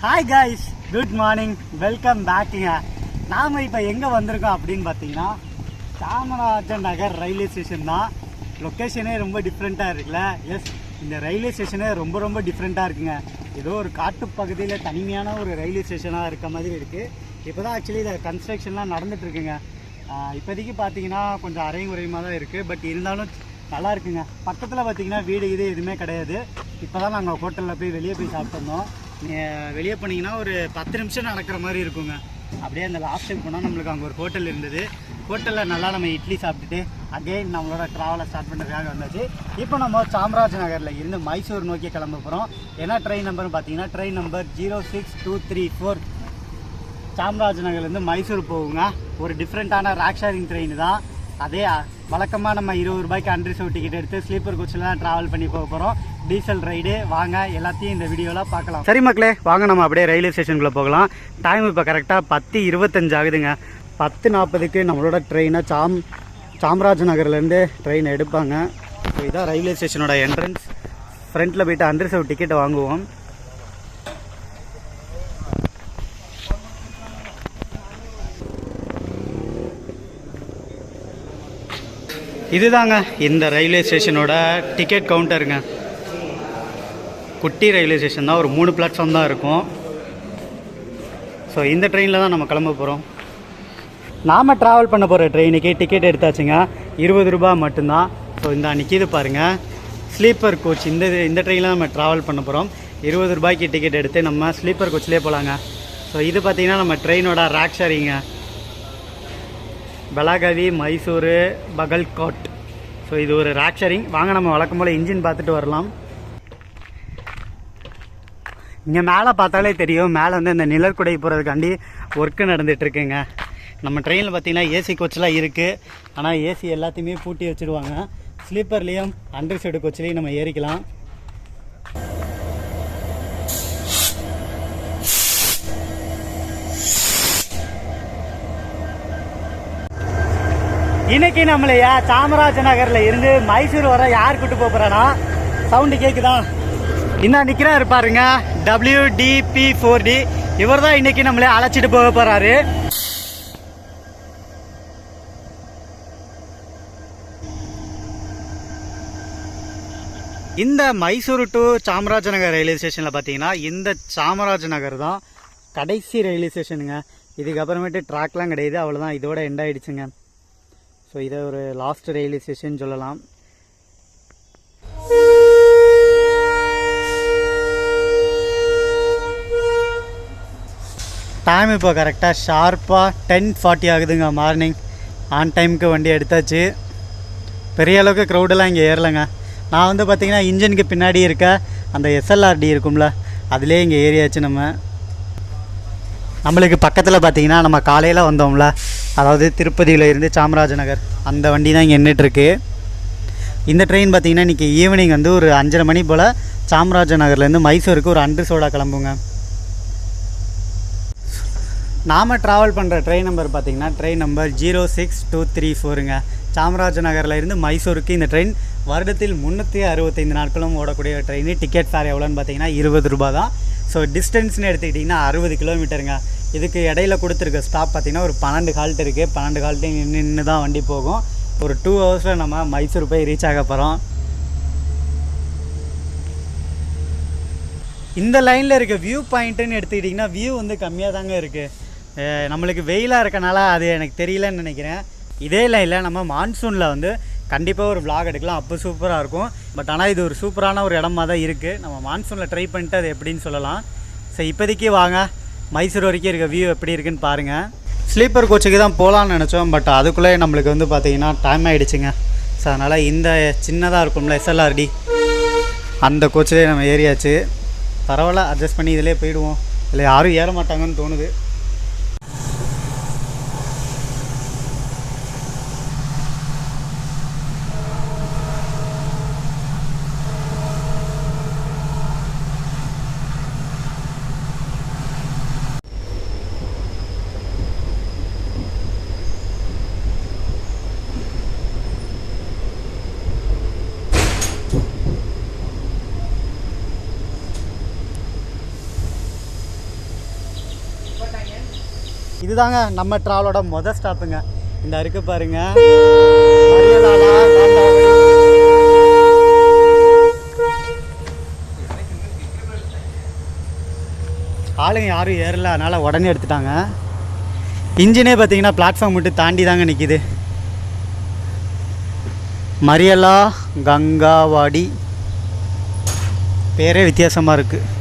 Hi guys good morning welcome பேக்குங்க நாம் இப்போ எங்கே வந்திருக்கோம் அப்படின்னு பார்த்தீங்கன்னா காமராஜர் நகர் ரயில்வே ஸ்டேஷன் தான். லொக்கேஷனே ரொம்ப டிஃப்ரெண்ட்டாக இருக்குல்ல? எஸ் இந்த ரயில்வே ஸ்டேஷனே ரொம்ப ரொம்ப டிஃப்ரெண்ட்டாக இருக்குங்க. ஏதோ ஒரு காட்டு பகுதியில் தனிமையான ஒரு ரயில்வே ஸ்டேஷனாக இருக்க மாதிரி இருக்குது இப்போ தான் ஆக்சுவலி இதை கன்ஸ்ட்ரக்ஷன்லாம் நடந்துட்டு இருக்குங்க. இப்போதைக்கு பார்த்தீங்கன்னா கொஞ்சம் அரையும் குறையுமாக தான் இருக்குது பட் இருந்தாலும் நல்லா இருக்குங்க. பக்கத்தில் பார்த்தீங்கன்னா வீடு இது எதுவுமே கிடையாது. இப்போ தான் நாங்கள் ஹோட்டலில் போய் வெளியே போய் சாப்பிட்டுருந்தோம் வெளியே போனீங்கன்னா ஒரு பத்து நிமிஷம் நடக்கிற மாதிரி இருக்குங்க. அப்படியே அந்த லாஸ்ட் டைம் போனால் நம்மளுக்கு அங்கே ஒரு ஹோட்டல் இருந்தது. ஹோட்டலில் நல்லா நம்ம இட்லி சாப்பிட்டுட்டு அகைன் நம்மளோட ட்ராவலை ஸ்டார்ட் பண்ணுறதுக்காக வந்தாச்சு. இப்போ நம்ம சாம்ராஜ் நகரில் இருந்து மைசூர் நோக்கி கிளம்ப போகிறோம் என்ன ட்ரெயின் நம்பர்னு பார்த்தீங்கன்னா train number zero six two three four Chamraj நகர்லேருந்து மைசூர் போகுங்க. ஒரு டிஃப்ரெண்ட்டான ராக் ஷேரிங் ட்ரெயின் தான். அதே வழக்கமாக நம்ம இருபது ரூபாய்க்கு அன்ரிசர்வ் டிக்கெட் எடுத்து ஸ்லீப்பர் கோச்சில் தான் ட்ராவல் பண்ணி போக போகிறோம் டீசல் ரைடு வாங்க எல்லாத்தையும் இந்த வீடியோவில் பார்க்கலாம். சரி மக்களே வாங்க நம்ம அப்படியே ரயில்வே ஸ்டேஷனுக்குள்ளே போகலாம். டைம் இப்போ கரெக்டாக பத்து இருபத்தஞ்சு ஆகுதுங்க. பத்து நாற்பதுக்கு நம்மளோட ட்ரெயினை சாம் சாம்ராஜ் நகர்லேருந்து ட்ரெயின் எடுப்பாங்க. இதுதான் இதான் ரயில்வே ஸ்டேஷனோட என்ட்ரன்ஸ் ஃப்ரண்ட்டில் போயிட்டு அன்ரிசர்வ் டிக்கெட்டை வாங்குவோம். இதுதாங்க இந்த ரயில்வே ஸ்டேஷனோட டிக்கெட் கவுண்டருங்க குட்டி ரயில்வே ஸ்டேஷன் தான் ஒரு மூணு பிளாட்ஃபார்ம் தான் இருக்கும். ஸோ இந்த ட்ரெயினில் தான் நம்ம கிளம்ப போகிறோம் நாம் ட்ராவல் பண்ண போகிற ட்ரெயினுக்கு டிக்கெட் எடுத்தாச்சுங்க. இருபது ரூபாய் மட்டும்தான். ஸோ இந்த நிற்கிது பாருங்கள் ஸ்லீப்பர் கோச் இந்த இந்த ட்ரெயினில் நம்ம ட்ராவல் பண்ண போகிறோம் இருபது ரூபாய்க்கு டிக்கெட் எடுத்து நம்ம ஸ்லீப்பர் கோச்சிலே போகலாங்க ஸோ இது பார்த்திங்கன்னா நம்ம ட்ரெயினோட ரேக் ஷேரிங்க பெலாகவி மைசூரு பகல்கோட் ஸோ இது ஒரு ராக்ஷரிங் வாங்க நம்ம வழக்கம் போல் இன்ஜின் பார்த்துட்டு வரலாம். இங்கே மேலே பார்த்தாலே தெரியும். மேலே வந்து இந்த நிழற்குடை போகிறதுக்காண்டி ஒர்க்கு நடந்துகிட்ருக்குங்க நம்ம ட்ரெயினில் பார்த்தீங்கன்னா ஏசி கோச்செலாம் இருக்குது ஆனால் ஏசி எல்லாத்தையுமே பூட்டி வச்சுருவாங்க. ஸ்லீப்பர்லேயும் அண்டர் சைடு கோச்சிலையும் நம்ம ஏறிக்கலாம். இன்னைக்கு நம்மளையா சாமராஜ நகர்ல இருந்து மைசூர் வர யார் கூட்டு போக போறானா? சவுண்டு கேக்குதா? இன்னும் நிற்கிறாரு பாருங்க. டபிள்யூ டிபி ஃபோர் டி இவர் தான் இன்னைக்கு நம்மளே அழைச்சிட்டு போக போறாரு. இந்த மைசூர் டு சாமராஜநகர் ரயில்வே ஸ்டேஷனில் பார்த்தீங்கன்னா இந்த சாமராஜநகர் தான் கடைசி ரயில்வே ஸ்டேஷனுங்க இதுக்கப்புறமேட்டு ட்ராக்லாம் கிடையாது. அவ்வளோதான் இதோட எண்ட் ஆயிடுச்சுங்க. ஸோ இதை ஒரு லாஸ்ட் ரயில்வே ஸ்டேஷன் சொல்லலாம். டைம் இப்போ கரெக்டாக ஷார்ப்பாக டென் ஃபார்ட்டி ஆகுதுங்க மார்னிங் ஆன் டைமுக்கு வண்டி எடுத்தாச்சு. பெரிய அளவுக்கு க்ரௌடெல்லாம் இங்கே ஏறலைங்க. நான் வந்து பார்த்திங்கன்னா இன்ஜினுக்கு பின்னாடி இருக்க அந்த எஸ்எல்ஆர்டி இருக்கும்ல அதிலே இங்கே ஏறியாச்சு நம்ம. நம்மளுக்கு பக்கத்தில் பார்த்திங்கன்னா நம்ம காலையில் வந்தோம்ல அதாவது திருப்பதியில் இருந்து சாமராஜ நகர் அந்த வண்டி தான் இங்கே நின்றுட்டுருக்கு இந்த ட்ரெயின் பார்த்தீங்கன்னா இன்றைக்கி ஈவினிங் வந்து ஒரு அஞ்சரை மணி போல் சாமராஜ நகர்லேருந்து மைசூருக்கு ஒரு அன்று சோடா கிளம்புங்க. நாம் ட்ராவல் பண்ணுற ட்ரெயின் நம்பர் பார்த்தீங்கன்னா train number zero six two three ஃபோருங்க Chamaraja நகரில் இருந்து மைசூருக்கு இந்த ட்ரெயின் வருடத்தில் முந்நூற்றி அறுபத்தைந்து நாட்களும் ஓடக்கூடிய ட்ரெயின் டிக்கெட் ஃபேர் எவ்வளோன்னு பார்த்தீங்கன்னா இருபது ரூபா தான் ஸோ டிஸ்டன்ஸ்னு எடுத்துக்கிட்டிங்கன்னா அறுபது கிலோமீட்டருங்க இதுக்கு இடையில கொடுத்துருக்க ஸ்டாப் பார்த்தீங்கன்னா ஒரு பன்னெண்டு ஹால்ட் இருக்குது பன்னெண்டு ஹால்ட்டு நின்று நின்று தான் வண்டி போகும். ஒரு டூ ஹவர்ஸில் நம்ம மைசூர் போய் ரீச் ஆக போகிறோம் இந்த லைனில் இருக்க வியூ பாயிண்ட்டுன்னு எடுத்துக்கிட்டிங்கன்னா வியூ வந்து கம்மியாக தாங்க இருக்குது நம்மளுக்கு வெயிலாக இருக்கனால அது எனக்கு தெரியலன்னு நினைக்கிறேன். இதே லைனில் நம்ம மான்சூனில் வந்து கண்டிப்பாக ஒரு விளாக் எடுக்கலாம். அப்போ சூப்பராக இருக்கும். பட் ஆனால் இது ஒரு சூப்பரான ஒரு இடமா தான் இருக்குது நம்ம மான்சூனில் ட்ரை பண்ணிட்டு அது எப்படின்னு சொல்லலாம். ஸோ இப்போதைக்கு வாங்க. மைசூர் வரைக்கும் இருக்க வியூ எப்படி இருக்குன்னு பாருங்கள் ஸ்லீப்பர் கோச்சுக்கு தான் போகலான்னு நினச்சோம். பட் அதுக்குள்ளே நம்மளுக்கு வந்து பார்த்தீங்கன்னா டைம் ஆகிடுச்சுங்க ஸோ அதனால் இந்த சின்னதாக இருக்கும்ல எஸ்எல்ஆர்டி அந்த கோச்சிலே நம்ம ஏறியாச்சு. பரவாயில்ல அட்ஜஸ்ட் பண்ணி இதிலே போயிடுவோம். இல்லை யாரும் ஏற மாட்டாங்கன்னு தோணுது. இதுதாங்க நம்ம ட்ராவலோட மொதல் ஸ்டாப்புங்க. இந்த இருக்கு பாருங்க. ஆளுங்க யாரும் ஏறல அதனால் உடனே எடுத்துட்டாங்க. இன்ஜினே பார்த்தீங்கன்னா பிளாட்ஃபார்ம் மட்டும் தாண்டி தாங்க நிற்கிது மரியலா கங்காவாடி. பேரே வித்தியாசமாக இருக்குது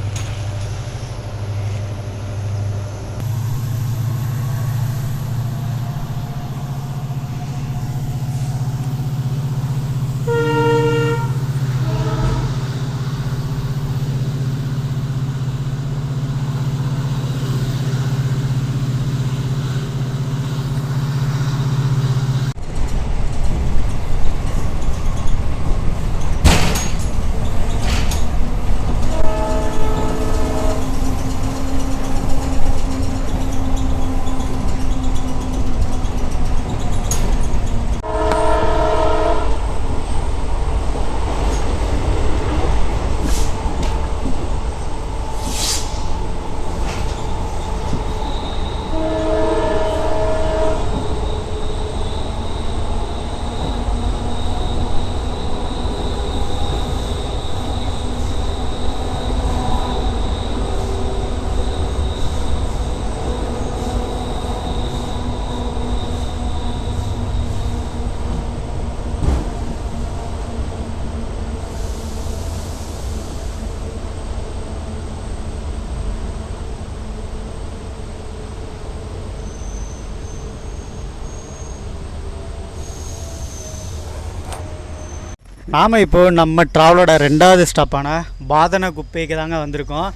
நாம் இப்போது நம்ம ட்ராவலோட ரெண்டாவது ஸ்டாப்பான பாதன குப்பைக்கு தாங்க வந்திருக்கோம்.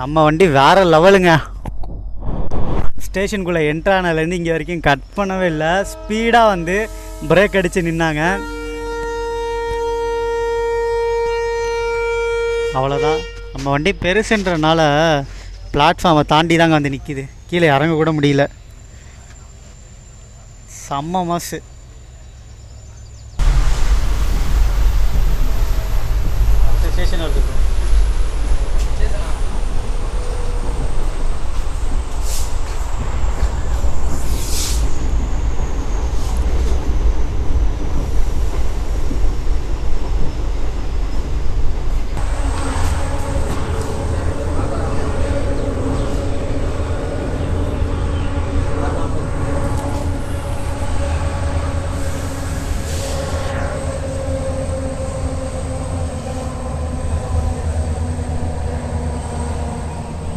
நம்ம வண்டி வேறு லெவலுங்க ஸ்டேஷனுக்குள்ளே என்ட்ரானலேருந்து இங்கே வரைக்கும் கட் பண்ணவே இல்லை. ஸ்பீடாக வந்து பிரேக் அடித்து நின்னாங்க. அவ்வளோதான் நம்ம வண்டி பெருசுன்றனால பிளாட்ஃபார்மை தாண்டி தாங்க வந்து நிற்கிது கீழே இறங்க கூட முடியல. செம்ம மாசு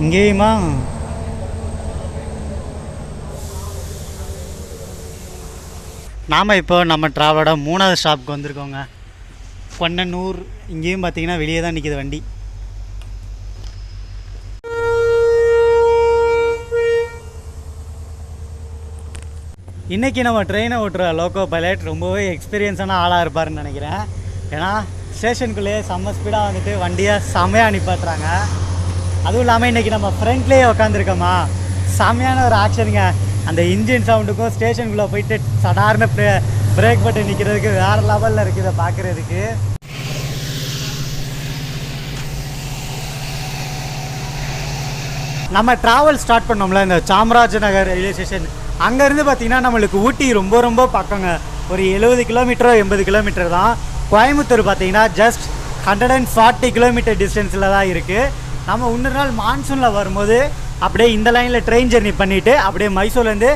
இங்கேயுமா? நாம் இப்போ நம்ம ட்ராவலோட மூணாவது ஸ்டாப்புக்கு வந்திருக்கோங்க. பொன்னனூர் இங்கேயும் பார்த்தீங்கன்னா வெளியே தான் நிற்கிது வண்டி. இன்றைக்கி நம்ம ட்ரெயினை ஓட்டுற லோக்கோ பைலட் ரொம்பவே எக்ஸ்பீரியன்ஸான ஆளாக இருப்பாருன்னு நினைக்கிறேன். ஏன்னா ஸ்டேஷனுக்குள்ளேயே செம்ம ஸ்பீடாக வந்துட்டு வண்டியை செம்மையாக நிப்பாட்டுறாங்க. அதுவும் இல்லாமல் இன்றைக்கி நம்ம ஃப்ரண்ட்லேயே உட்காந்துருக்கோமா செம்மையான ஒரு ஆக்ஷனுங்க அந்த இன்ஜின் சவுண்டுக்கும் ஸ்டேஷனுக்குள்ளே போயிட்டு சடார்னு பிரேக் பட்டு நிற்கிறதுக்கு வேறு லெவலில் இருக்குது பார்க்குறதுக்கு நம்ம ட்ராவல் ஸ்டார்ட் பண்ணோம்ல இந்த சாம்ராஜ் நகர் ரயில்வே ஸ்டேஷன் அங்கேருந்து பார்த்திங்கன்னா நம்மளுக்கு ஊட்டி ரொம்ப ரொம்ப பக்கங்க. ஒரு எழுபது கிலோமீட்டரோ எண்பது கிலோமீட்டர் தான். கோயம்புத்தூர் பார்த்திங்கன்னா just hundred and forty kilometre டிஸ்டன்ஸில் தான் இருக்குது நம்ம இன்னொரு நாள் மான்சூனில் வரும்போது அப்படியே இந்த லைனில் ட்ரெயின் ஜெர்னி பண்ணிவிட்டு அப்படியே மைசூர்லேருந்து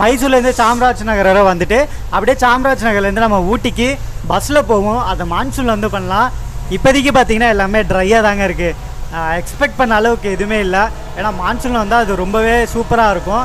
மைசூர்லேருந்து சாம்ராஜ் நகர் வரை வந்துட்டு அப்படியே சாம்ராஜ் நகர்லேருந்து நம்ம ஊட்டிக்கு பஸ்ஸில் போவோம். அதை மான்சூனில் வந்து பண்ணலாம். இப்போதைக்கு பார்த்தீங்கன்னா எல்லாமே ட்ரையாக தாங்க இருக்குது எக்ஸ்பெக்ட் பண்ண அளவுக்கு எதுவுமே இல்லை. ஏன்னா மான்சூனில் வந்தால் அது ரொம்பவே சூப்பராக இருக்கும்.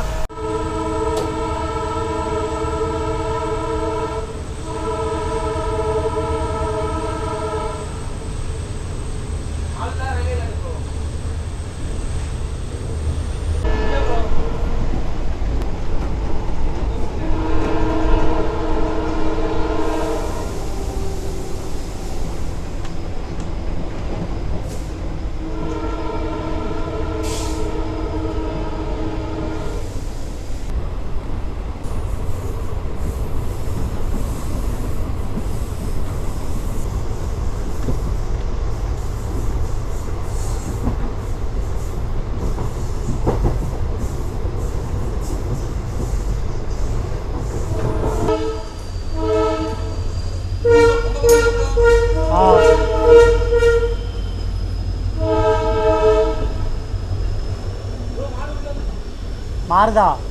Varda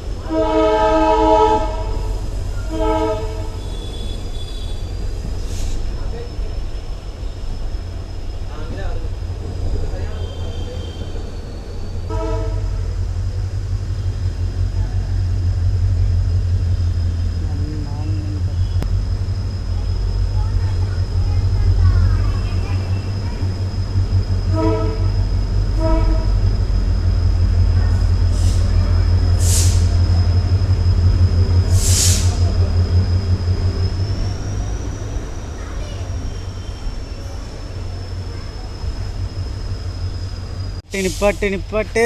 நிப்பாட்டு நிப்பாட்டு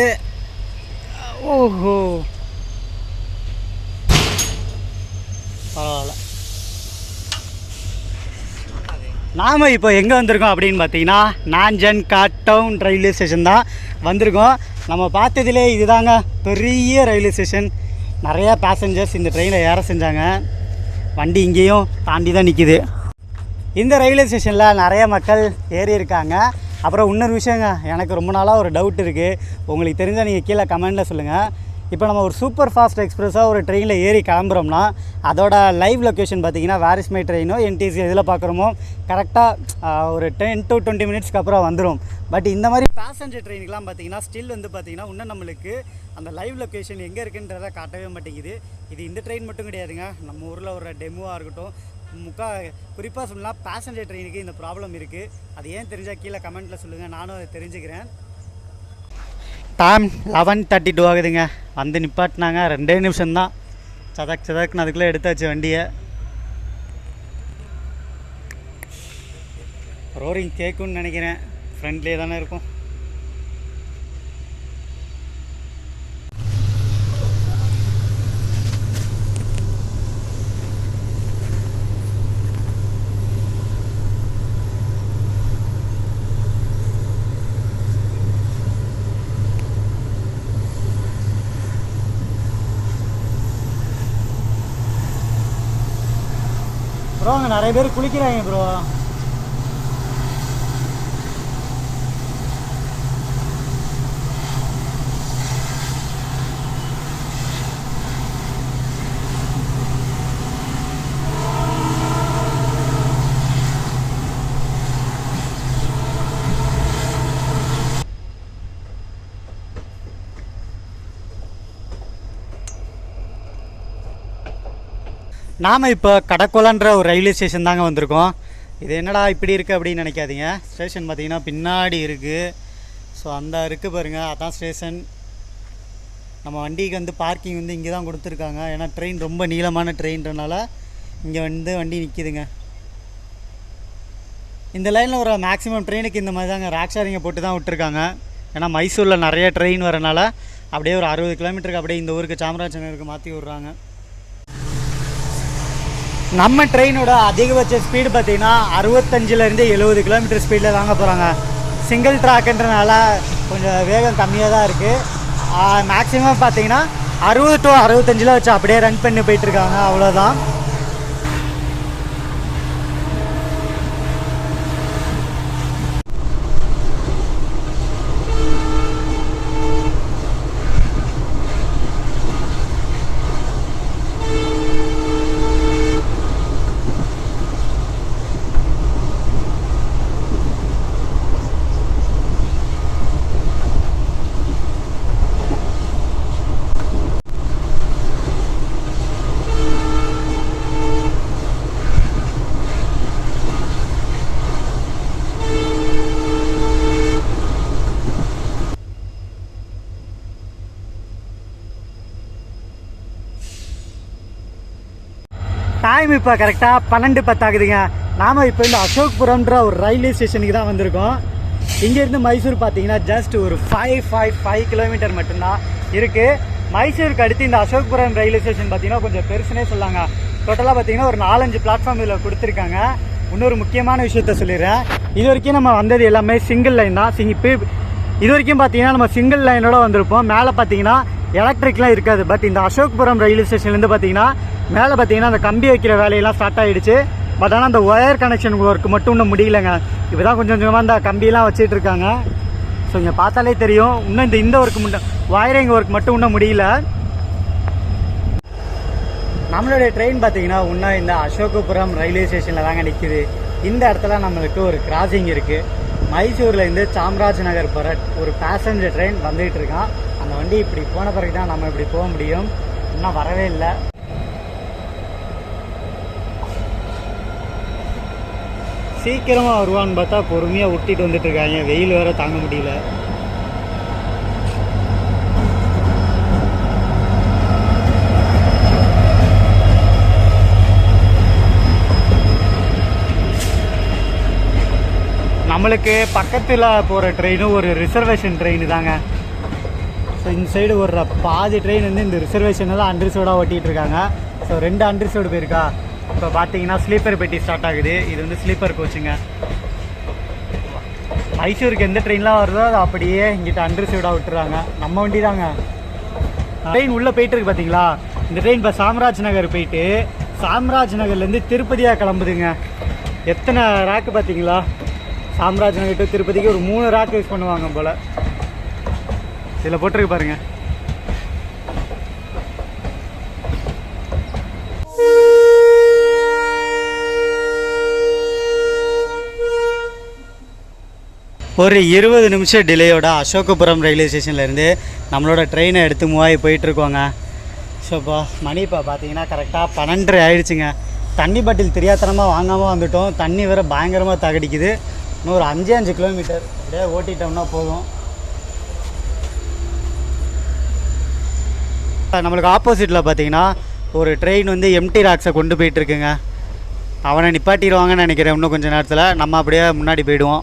ஓஹோ. பரவாயில்ல. நாம் இப்போ எங்கே வந்திருக்கோம் அப்படின்னு பார்த்தீங்கன்னா Nanjangud town railway station தான் வந்திருக்கோம். நம்ம பார்த்ததுலே இதுதாங்க பெரிய ரயில்வே ஸ்டேஷன். நிறையா பேசஞ்சர்ஸ் இந்த ட்ரெயினில் ஏற செஞ்சாங்க. வண்டி இங்கேயும் தாண்டி தான் நிற்கிது இந்த ரயில்வே ஸ்டேஷனில் நிறைய மக்கள் ஏறி இருக்காங்க. அப்புறம் இன்னொரு விஷயங்க எனக்கு ரொம்ப நாளாக ஒரு டவுட் இருக்குது உங்களுக்கு தெரிஞ்சால் நீங்கள் கீழே கமெண்டில் சொல்லுங்கள் இப்போ நம்ம ஒரு சூப்பர் ஃபாஸ்ட் எக்ஸ்பிரஸாக ஒரு ட்ரெயினில் ஏறி கிளம்புறோம்னா அதோட லைவ் லொக்கேஷன் பார்த்தீங்கன்னா வேரிஸ் மை ட்ரெயினோ என்டிசி எதில் பார்க்குறோமோ கரெக்டாக ஒரு டென் டு டுவெண்ட்டி மினிட்ஸ்க்கு அப்புறம் வந்துடும் பட் இந்த மாதிரி பேசஞ்சர் ட்ரெயினுக்குலாம் பார்த்தீங்கன்னா ஸ்டில் வந்து பார்த்தீங்கன்னா இன்னும் நம்மளுக்கு அந்த லைவ் லொக்கேஷன் எங்கே இருக்குன்றதை காட்டவே மாட்டேங்குது. இது இந்த ட்ரெயின் மட்டும் கிடையாதுங்க. நம்ம ஊரில் ஒரு டெமோவாக இருக்கட்டும் முக்கா குறிப்பாக சொல்லலாம் பேசஞ்சர் ட்ரெயினுக்கு இந்த ப்ராப்ளம் இருக்குது அது ஏன் தெரிஞ்சால் கீழே கமெண்ட்டில் சொல்லுங்கள் நானும் அதை தெரிஞ்சுக்கிறேன். டைம் லெவன் தேர்ட்டி டூ ஆகுதுங்க. வந்து நிப்பாட்டினாங்க. ரெண்டே நிமிஷம்தான். சதக் சதக்னு அதுக்குள்ளே எடுத்தாச்சு வண்டியை. ரோரிங் கேட்கும்னு நினைக்கிறேன். ஃப்ரெண்ட்லேயே தானே இருக்கும். நிறைய பேர் குளிக்கிறாங்க ப்ரோ நாம் இப்போ கடக்குளன்ற ஒரு ரயில்வே ஸ்டேஷன் தாங்க வந்திருக்கோம். இது என்னடா இப்படி இருக்குது அப்படின்னு நினைக்காதீங்க. ஸ்டேஷன் பார்த்தீங்கன்னா பின்னாடி இருக்குது ஸோ அந்த இருக்குது பாருங்கள் அதான் ஸ்டேஷன். நம்ம வண்டிக்கு வந்து பார்க்கிங் வந்து இங்கே தான் கொடுத்துருக்காங்க. ஏன்னா ட்ரெயின் ரொம்ப நீளமான ட்ரெயின்றனால இங்கே வந்து வண்டி நிற்கிதுங்க இந்த லைனில் ஒரு மேக்ஸிமம் ட்ரெயினுக்கு இந்த மாதிரி தாங்க ராக்ஷாரிங்க போட்டு தான் விட்டுருக்காங்க. ஏன்னா மைசூரில் நிறைய ட்ரெயின் வரனால அப்படியே ஒரு அறுபது கிலோமீட்டருக்கு அப்படியே இந்த ஊருக்கு சாமராஜநகருக்கு மாற்றி விட்றாங்க. நம்ம ட்ரெயினோட அதிகபட்ச ஸ்பீடு பார்த்தீங்கன்னா அறுபத்தஞ்சிலேருந்து எழுபது கிலோமீட்டர் ஸ்பீடில் தாங்க போகிறாங்க சிங்கிள் ட்ராக்குன்றனால கொஞ்சம் வேகம் கம்மியாக தான் இருக்குது மேக்ஸிமம் பார்த்தீங்கன்னா அறுபது டு அறுபத்தஞ்சில் வச்சு அப்படியே ரன் பண்ணி போயிட்டுருக்காங்க அவ்வளோதான் டைம் இப்போ கரெக்டாக பன்னெண்டு பத்தாகுதுங்க. நாம் இப்போ இந்த அசோக்புரம்ன்ற ஒரு ரயில்வே ஸ்டேஷனுக்கு தான் வந்திருக்கோம். இங்கேருந்து மைசூர் பார்த்தீங்கன்னா ஜஸ்ட் ஒரு ஃபைவ் ஃபைவ் ஃபைவ் கிலோமீட்டர் மட்டும்தான் இருக்குது மைசூருக்கு அடுத்து இந்த அசோக்புரம் ரயில்வே ஸ்டேஷன் பார்த்தீங்கன்னா கொஞ்சம் பெருசுனே சொல்லாங்க. டோட்டலாக பார்த்தீங்கன்னா ஒரு நாலஞ்சு பிளாட்ஃபார்ம் இதில் கொடுத்துருக்காங்க. இன்னொரு முக்கியமான விஷயத்த சொல்லிடுறேன். இது வரைக்கும் நம்ம வந்தது எல்லாமே சிங்கிள் லைன் தான். சிங் இப்போ இது வரைக்கும் பார்த்தீங்கன்னா நம்ம சிங்கிள் லைனோட வந்திருப்போம். மேலே பார்த்தீங்கன்னா எலக்ட்ரிக்லாம் இருக்காது. பட் இந்த அசோக்புரம் ரயில்வே ஸ்டேஷன்லேருந்து பார்த்தீங்கன்னா மேலே பார்த்தீங்கன்னா அந்த கம்பி வைக்கிற வேலையெல்லாம் ஸ்டார்ட் ஆகிடுச்சு பட் ஆனால் அந்த ஒயர் கனெக்ஷன் ஒர்க் மட்டும் இன்னும் முடியலங்க. இப்போ தான் கொஞ்சம் கொஞ்சமாக அந்த கம்பியெல்லாம் வச்சுட்டு இருக்காங்க. ஸோ இங்கே பார்த்தாலே தெரியும். இன்னும் இந்த இந்த ஒர்க் மட்டும் வயரிங் ஒர்க் மட்டும் இன்னும் முடியல. நம்மளுடைய ட்ரெயின் பார்த்தீங்கன்னா இன்னும் இந்த அசோகபுரம் ரயில்வே ஸ்டேஷனில் தாங்க நிற்கிது இந்த இடத்துல நம்மளுக்கு ஒரு கிராசிங் இருக்குது மைசூர்லேருந்து சாம்ராஜ் நகர் போகிற ஒரு பேசஞ்சர் ட்ரெயின் வந்துகிட்டு இருக்கான். அந்த வண்டி இப்படி போன பிறகு தான் நம்ம இப்படி போக முடியும். இன்னும் வரவே இல்லை. சீக்கிரமாக வருவான்னு பார்த்தா பொறுமையாக விட்டுட்டு வந்துட்டு இருக்காங்க. வெயில் வேற தாங்க முடியல. நம்மளுக்கு பக்கத்தில் போகிற ட்ரெயினும் ஒரு ரிசர்வேஷன் ட்ரெயின் தாங்க. ஸோ இந்த சைடு ஒரு பாதி ட்ரெயின் வந்து இந்த ரிசர்வேஷனில் தான் அன்ரிசர்வ்டாக ஓட்டிகிட்டு இருக்காங்க. ஸோ ரெண்டு அன்ரிசர்வ்டு போயிருக்கா? இப்போ பார்த்தீங்கன்னா ஸ்லீப்பர் பெட்டி ஸ்டார்ட் ஆகுது. இது வந்து ஸ்லீப்பர் கோச்சுங்க மைசூருக்கு எந்த ட்ரெயின்லாம் வருதோ அது அப்படியே இங்கிட்ட அன்ரிசர்வ்டாக விட்டுறாங்க. நம்ம வண்டி தாங்க ட்ரெயின் உள்ளே போயிட்டு இருக்கு பார்த்தீங்களா இந்த ட்ரெயின் இப்போ சாம்ராஜ் நகர் போயிட்டு சாம்ராஜ் நகர்லேருந்து திருப்பதியாக கிளம்புதுங்க. எத்தனை ரேக்கு பார்த்தீங்களா? சாம்ராஜ் நகர் டு திருப்பதிக்கு ஒரு மூணு ரேக் யூஸ் பண்ணுவாங்க போல். இதில் போட்டிருக்கு பாருங்கள் ஒரு இருபது நிமிஷம் டிலேயோட அசோகபுரம் ரயில்வே ஸ்டேஷன்லேருந்து நம்மளோட ட்ரெயினை எடுத்து மூவாயி போயிட்டுருக்கோங்க ஸோப்பா மணி இப்போ பார்த்தீங்கன்னா கரெக்டாக பன்னெண்டரை ஆயிடுச்சுங்க. தண்ணி பாட்டில் தெரியாத்தனமாக வாங்காமல் வந்துட்டோம். தண்ணி வேறு பயங்கரமாக தகடிக்குது. இன்னும் ஒரு அஞ்சு அஞ்சு கிலோமீட்டர் அப்படியே ஓட்டிட்டோம்னா போதும். நம்மளுக்கு ஆப்போசிட்டில் பார்த்தீங்கன்னா ஒரு ட்ரெயின் வந்து எம்டி ராக்ஸை கொண்டு போயிட்டுருக்குங்க அவனை நிப்பாட்டிடுவாங்கன்னு நினைக்கிறேன் இன்னும் கொஞ்சம் நேரத்தில். நம்ம அப்படியே முன்னாடி போயிடுவோம்.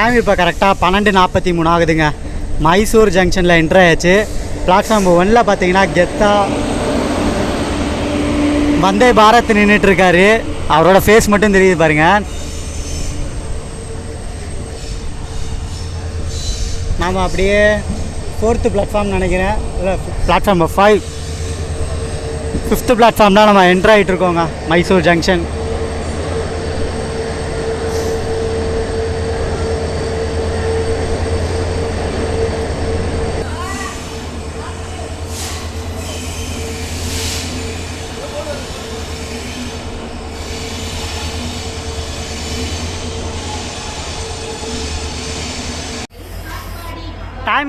டைம் இப்போ கரெக்டாக பன்னெண்டு நாற்பத்தி மூணு ஆகுதுங்க. மைசூர் ஜங்ஷனில் என்ட்ரு ஆயாச்சு. பிளாட்ஃபார்ம் ஒன்னில் பார்த்தீங்கன்னா கெத்தா வந்தே பாரத் நின்றுட்டுருக்காரு அவரோட ஃபேஸ் மட்டும் தெரியுது பாருங்கள் நாம் அப்படியே ஃபோர்த்து பிளாட்ஃபார்ம் நினைக்கிறேன். இல்லை பிளாட்ஃபார்ம் ஃபைவ் ஃபிஃப்த்து பிளாட்ஃபார்ம் தான் நம்ம என்ட்ரு ஆகிட்டு இருக்கோங்க மைசூர் ஜங்ஷன்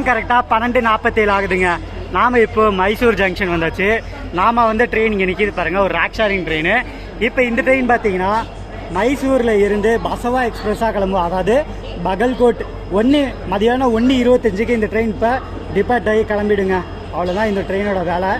டைம் கரெக்டாக பன்னெண்டு நாற்பத்தேழு ஆகுதுங்க. நாம் இப்போ மைசூர் ஜங்ஷன் வந்தாச்சு. நாம் வந்து ட்ரெயின் இங்கே நிற்கிது பாருங்கள் ஒரு ராக் ஷேரிங் ட்ரெயின் இப்போ இந்த ட்ரெயின் பார்த்தீங்கன்னா மைசூரில் இருந்து பசவா எக்ஸ்பிரஸாக கிளம்பும். அதாவது பகல்கோட் ஒன்று மதியானம் ஒன்று இருபத்தஞ்சுக்கு இந்த ட்ரெயின் இப்போ டிபார்ட் ஆகி கிளம்பிடுங்க. அவ்வளோதான் இந்த ட்ரெயினோட வேலை.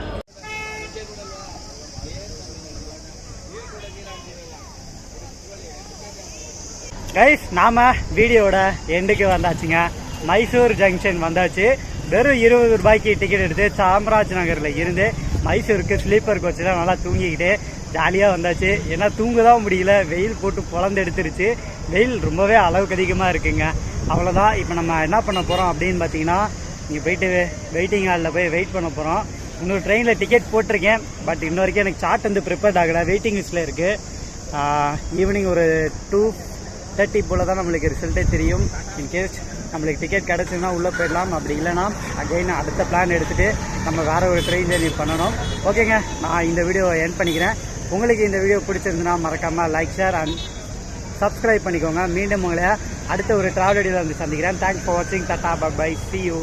கைஸ் நாம வீடியோட எண்டுக்கு வந்தாச்சுங்க. மைசூர் ஜங்ஷன் வந்தாச்சு. வெறும் இருபது ரூபாய்க்கு டிக்கெட் எடுத்து சாம்ராஜ் நகரில் இருந்து மைசூருக்கு ஸ்லீப்பர் கோச்சில் நல்லா தூங்கிக்கிட்டு ஜாலியாக வந்தாச்சு. ஏன்னா தூங்க தான் முடியல. வெயில் போட்டு பொழந்து எடுத்துருச்சு. வெயில் ரொம்பவே அளவுக்கு அதிகமாக இருக்குங்க. அவ்வளோதான் இப்போ நம்ம என்ன பண்ண போகிறோம் அப்படின்னு பார்த்தீங்கன்னா இங்கே போயிட்டு வெயிட்டிங் ஹாலில் போய் வெயிட் பண்ண போகிறோம் இன்னொரு ட்ரெயினில் டிக்கெட் போட்டிருக்கேன். பட் இன்ன வரைக்கும் எனக்கு சார்ட் வந்து ப்ரிப்பேர்ட் ஆகலை. வெயிட்டிங் லிஸ்ட்டில் இருக்குது ஈவினிங் ஒரு டூ தேர்ட்டி போல் தான் நம்மளுக்கு ரிசல்ட்டே தெரியும். இன்கேஸ் நம்மளுக்கு டிக்கெட் கிடச்சிதுன்னா உள்ளே போயிடலாம். அப்படி இல்லைன்னா அகைன் அடுத்த பிளான் எடுத்துகிட்டு நம்ம வேறு ஒரு ட்ரெயின் ஜேர்னி பண்ணணும். ஓகேங்க நான் இந்த வீடியோவை என் பண்ணிக்கிறேன். உங்களுக்கு இந்த வீடியோ பிடிச்சிருந்துன்னா மறக்காமல் லைக் ஷேர் அண்ட் சப்ஸ்கிரைப் பண்ணிக்கோங்க. மீண்டும் உங்களை அடுத்த ஒரு ட்ராவல் வீடியோவில் வந்து சந்திக்கிறேன். தேங்க்ஸ் ஃபார் வாட்சிங் டாட்டா பை சி யூ